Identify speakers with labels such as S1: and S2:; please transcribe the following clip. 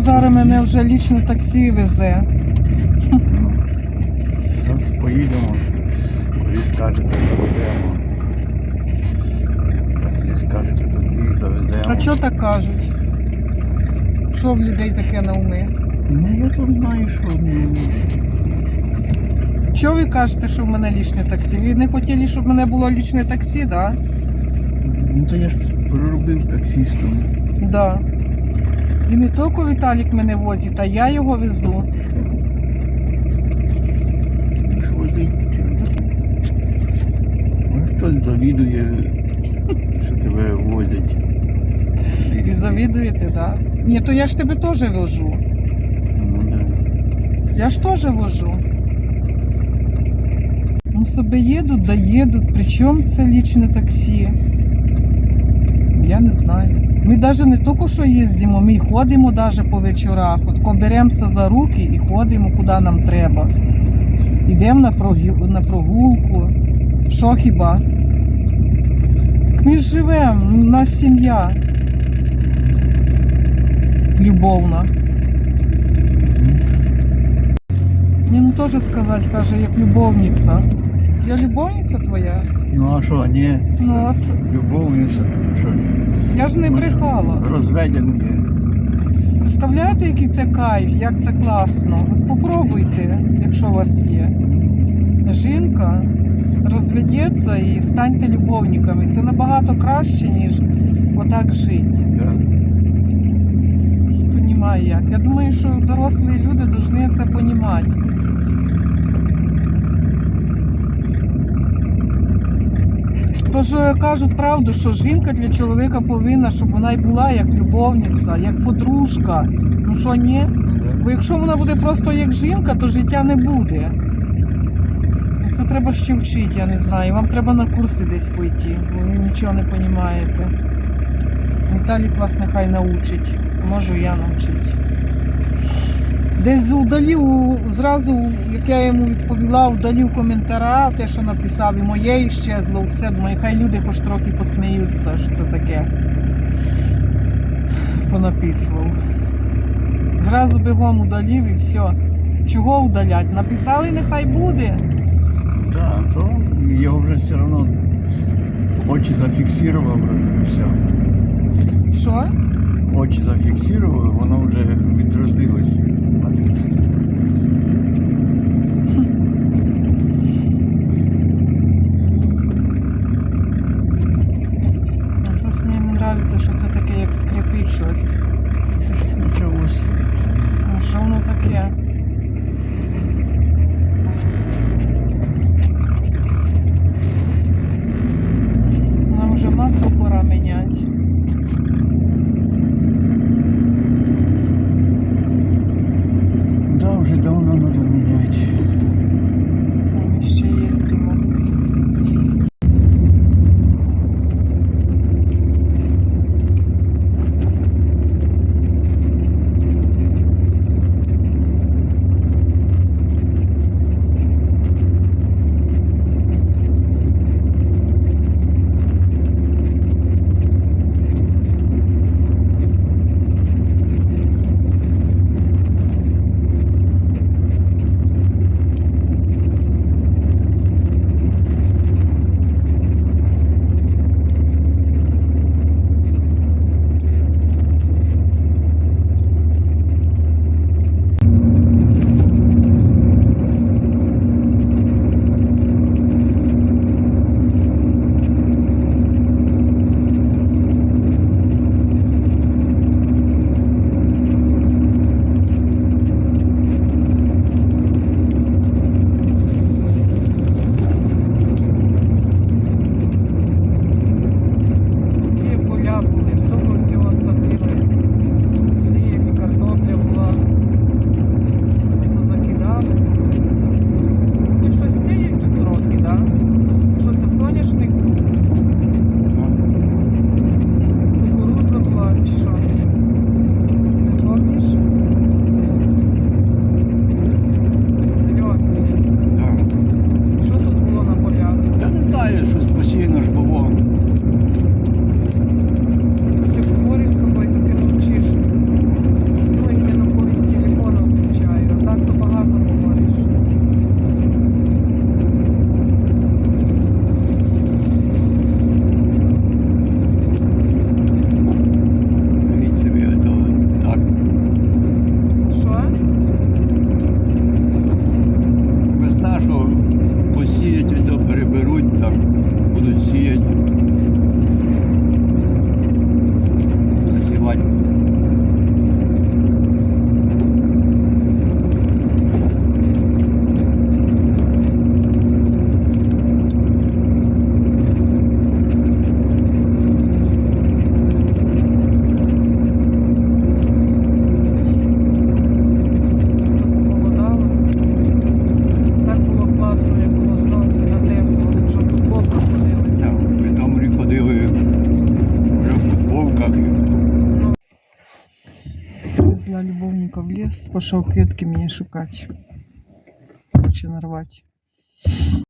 S1: зараз мене вже лічне таксі везе.
S2: Зараз поїдемо, куди скажете, заведемо. Куди скажете, тоді заведемо.
S1: А що так кажуть? Що в людей таке на умі?
S2: Ну я там знаю, що ну,
S1: Чого ви кажете, що в мене лічне таксі? Ви не хотіли, щоб в мене було лічне таксі, да?
S2: ну то я ж проробив таксистом.
S1: Да. І не тільки Віталік мене возить, а я його везу.
S2: Хтось завідує, що тебе возять.
S1: І завідуєте, да? Ні, то я ж тебе теж вожу.
S2: Ну, да.
S1: Я ж теж вожу. Ну собі їдуть, да їдуть. Причому це лічне таксі? Я не знаю. Ми навіть не тільки що їздимо, ми ходимо навіть по вечорах. От беремося за руки і ходимо куди нам треба. Йдемо на, на прогулку. Що хіба? Ми ж живемо, у нас сім'я. Любовна. Мені ну теж сказати, каже, як любовниця. Я любовниця твоя?
S2: Ну а що, ні?
S1: Ну от,
S2: Любовниця, що
S1: я ж не брехала.
S2: розведений є.
S1: Представляєте, який це кайф, як це класно? От попробуйте, якщо у вас є. Жінка розведеться і станьте любовниками. Це набагато краще, ніж отак жити.
S2: Да.
S1: Понімаю як. Я думаю, що дорослі люди повинні це понімати. Тож е, кажуть правду, що жінка для чоловіка повинна, щоб вона й була як любовниця, як подружка. Ну що ні?
S2: Ну.
S1: Бо якщо вона буде просто як жінка, то життя не буде. Це треба ще вчити, я не знаю. Вам треба на курси десь пойти, бо ви нічого не розумієте. Віталік вас нехай научить. Можу я навчити. Десь удалів зразу, як я йому відповіла, удалів коментара, те, що написав, і моє іщезло, все. Думаю, хай люди хоч трохи посміються, що це таке. Понаписував. Зразу бігом удалів і все. Чого удалять? Написали, нехай буде.
S2: Да, то його вже все одно очі зафіксував, і все.
S1: Що?
S2: Очі зафіксував, воно вже відрозилось.
S1: А Щось мені не подобається, що це таке, як скрипить щось.
S2: Нічого.
S1: А що воно таке? Повезла любовника в лес, пошел кветки меня шукать. Хоче нарвати.